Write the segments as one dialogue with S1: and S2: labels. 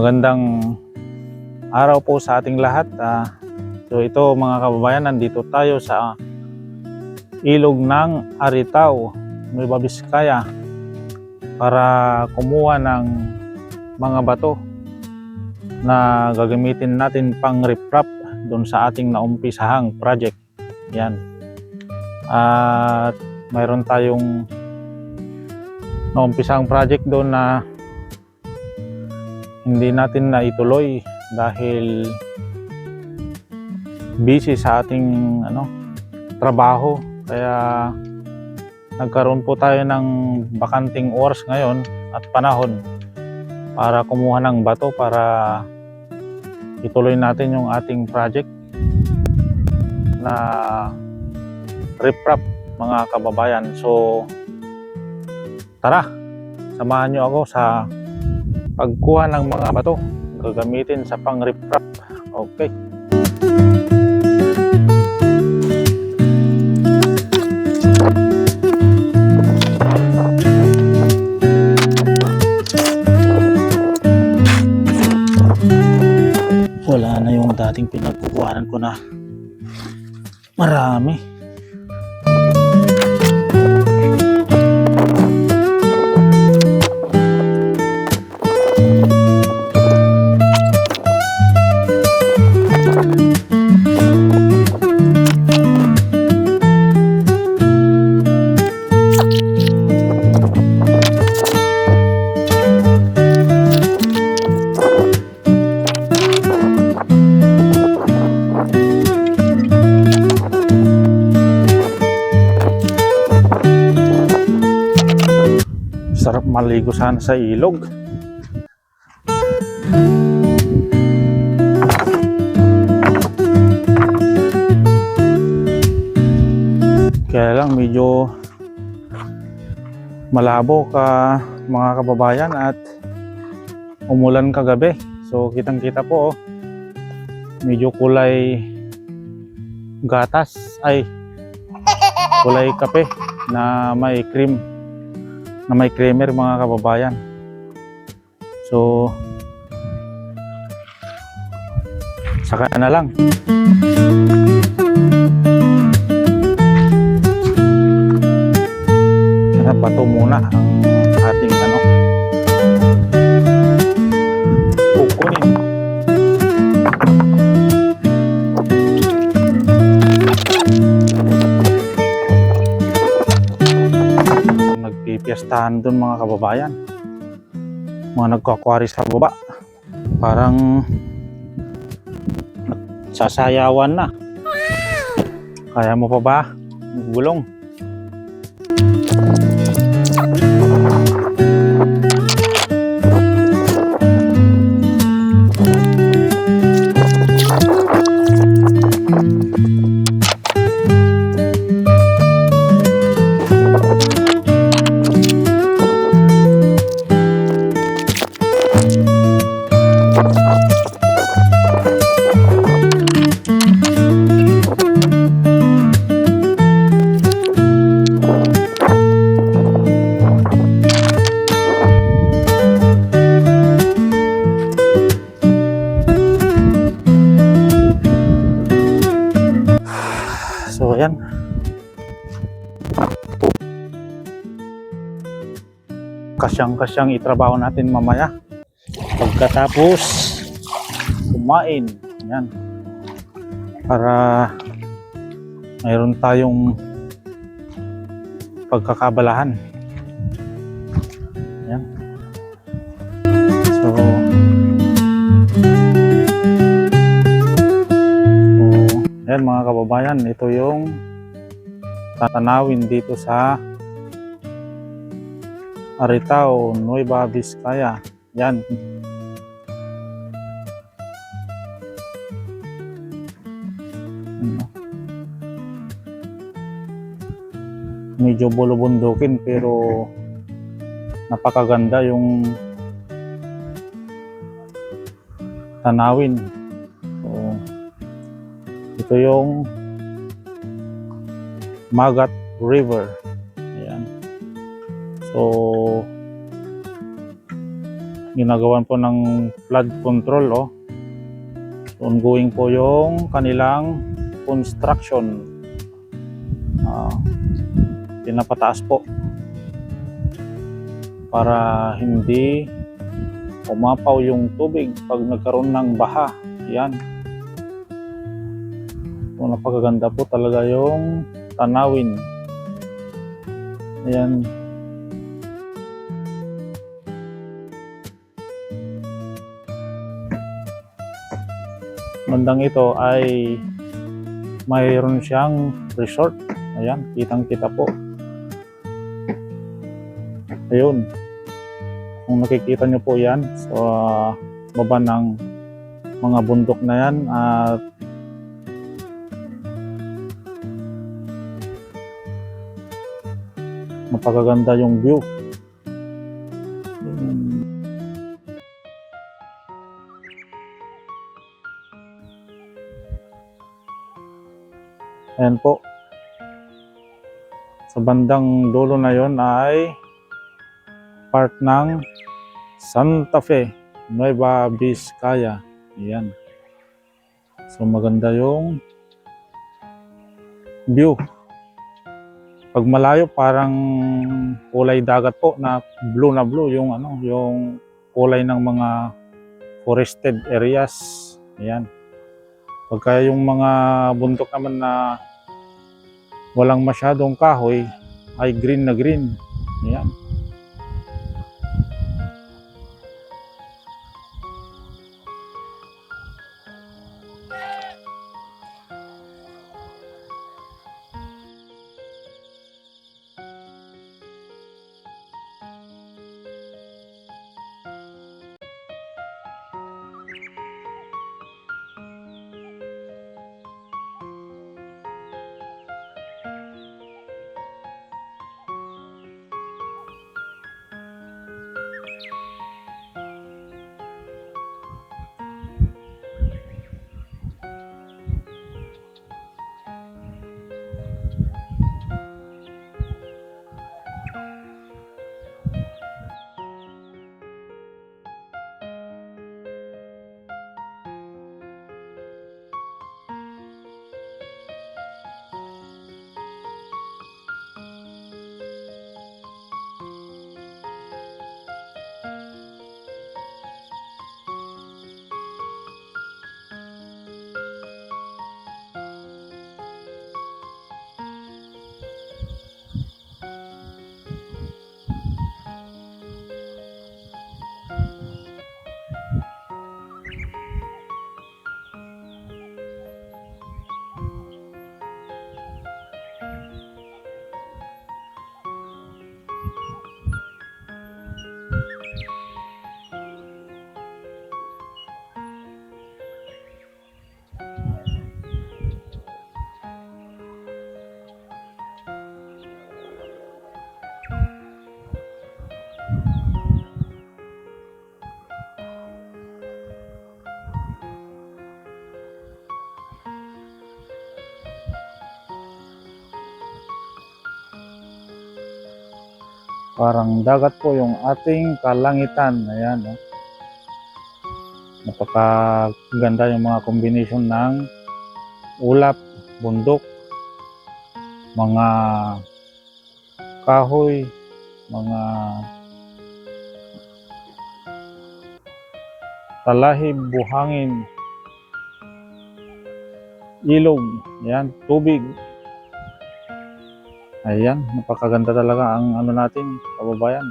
S1: Magandang araw po sa ating lahat. Ah, so ito mga kababayan, nandito tayo sa ilog ng Aritaw, Nueva Vizcaya para kumuha ng mga bato na gagamitin natin pang riprap doon sa ating naumpisahang project. Yan. At mayroon tayong naumpisahang project doon na hindi natin na ituloy dahil busy sa ating ano trabaho. Kaya nagkaroon po tayo ng bakanting oras ngayon at panahon para kumuha ng bato para ituloy natin yung ating project na riprap mga kababayan. So tara samahan nyo ako sa pagkuha ng mga bato gagamitin sa pang riprap okay. Wala na yung dating pinagkukuhanan ko na. Marami maligo sana sa ilog. Kaya lang medyo malabo ka mga kababayan at umulan kagabi. So kitang kita po oh, medyo kulay gatas. Ay kulay kape na may cream na may creamer mga kababayan. So, saka na lang. Bato muna ang nagpipiestahan doon mga kababayan. Mga nagkakwari sa baba. Parang sasayawan na. Kaya mo pa ba? Gulong kasyang kasyang itrabaho natin mamaya. Pagkatapos kumain. Yan para mayroon tayong pagkakabalahan. Yan so so yan mga kababayan ito yung tatanawin dito sa Aritao, Nueva Vizcaya. Yan. Ano? Medyo bulubundukin pero napakaganda yung tanawin. So, ito yung Magat River. So, ginagawan po ng flood control oh. Ongoing po yung kanilang construction. Ah, pinapataas po para hindi umapaw yung tubig pag nagkaroon ng baha. Yan. So, napakaganda po talaga yung tanawin. Ayan. Bandang ito ay mayroon siyang resort. Ayan, kitang-kita po. Ayun. Kung nakikita nyo po yan, sa baba ng mga bundok na yan at napakaganda yung view. Ayan po. Sa bandang dulo na yon ay part ng Santa Fe, Nueva Vizcaya. Ayan. So maganda yung view. Pag malayo parang kulay dagat po na blue na blue yung ano, yung kulay ng mga forested areas. Ayan. Pagka yung mga bundok naman na walang masyadong kahoy ay green na green. Ayan. Parang dagat po yung ating kalangitan. Ayan, oh. Napakaganda yung mga combination ng ulap, bundok, mga kahoy, mga talahib, buhangin, ilog, yan, tubig. Ayan, napakaganda talaga ang ano natin, kababayan.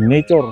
S1: Nature.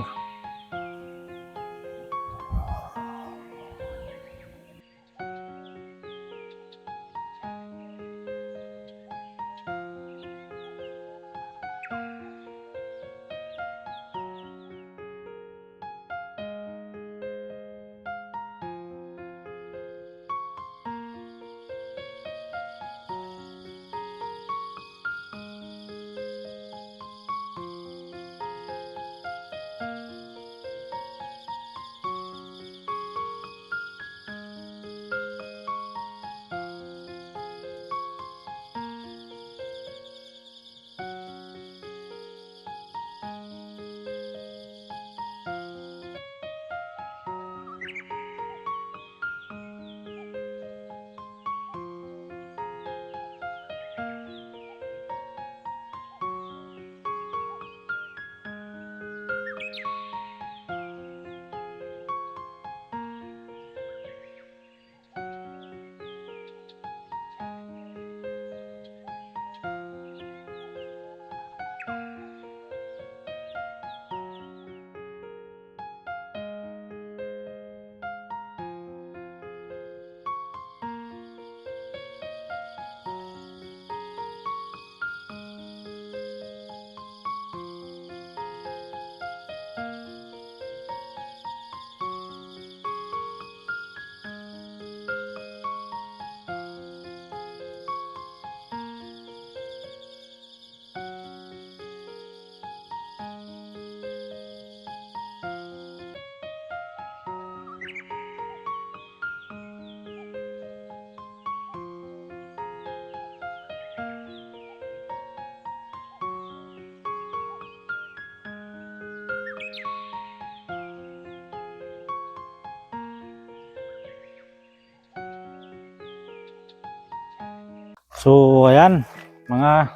S1: So, ayan, mga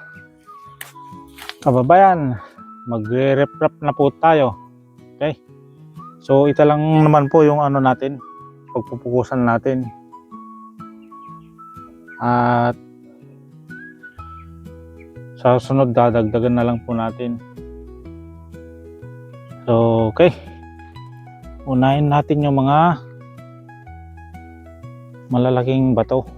S1: kababayan, magre-refrap na po tayo. Okay? So, ito lang naman po yung ano natin, pagpupukusan natin. At sa sunod, dadagdagan na lang po natin. So, okay. Unahin natin yung mga malalaking bato.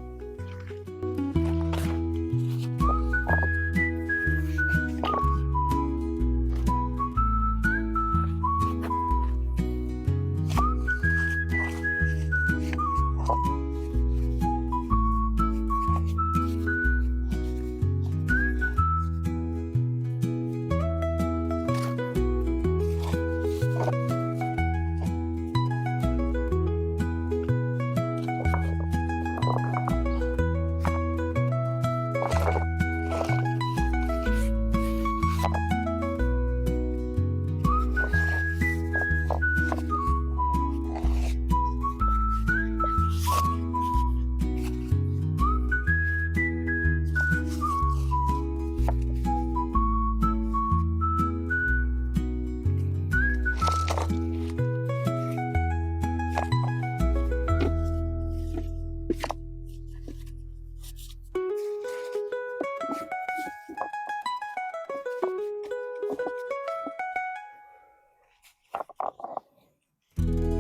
S1: Thank you.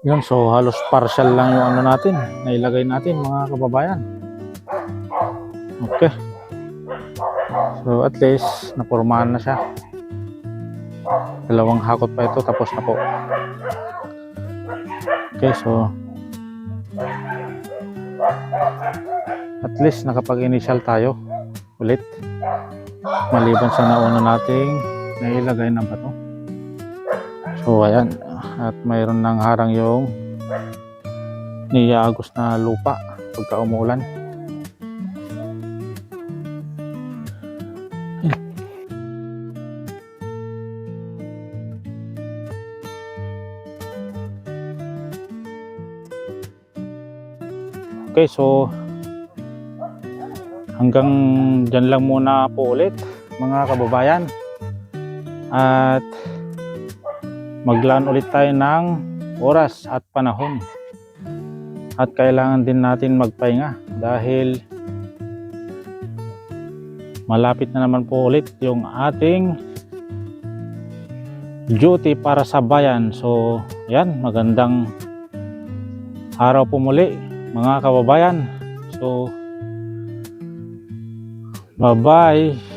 S1: Yun, so halos partial lang yung ano natin, nailagay natin mga kababayan. Okay. So at least, napormahan na siya. Dalawang hakot pa ito, tapos na po. Okay, so at least nakapag-initial tayo ulit. Maliban sa nauna nating nailagay na bato. So ayan, at mayroon ng harang yung niyaagos na lupa pagka umuulan. Okay, so hanggang dyan lang muna po ulit mga kababayan. At maglaan ulit tayo ng oras at panahon. At kailangan din natin magpahinga dahil malapit na naman po ulit yung ating duty para sa bayan. So, yan, magandang araw po muli mga kababayan. So, bye-bye.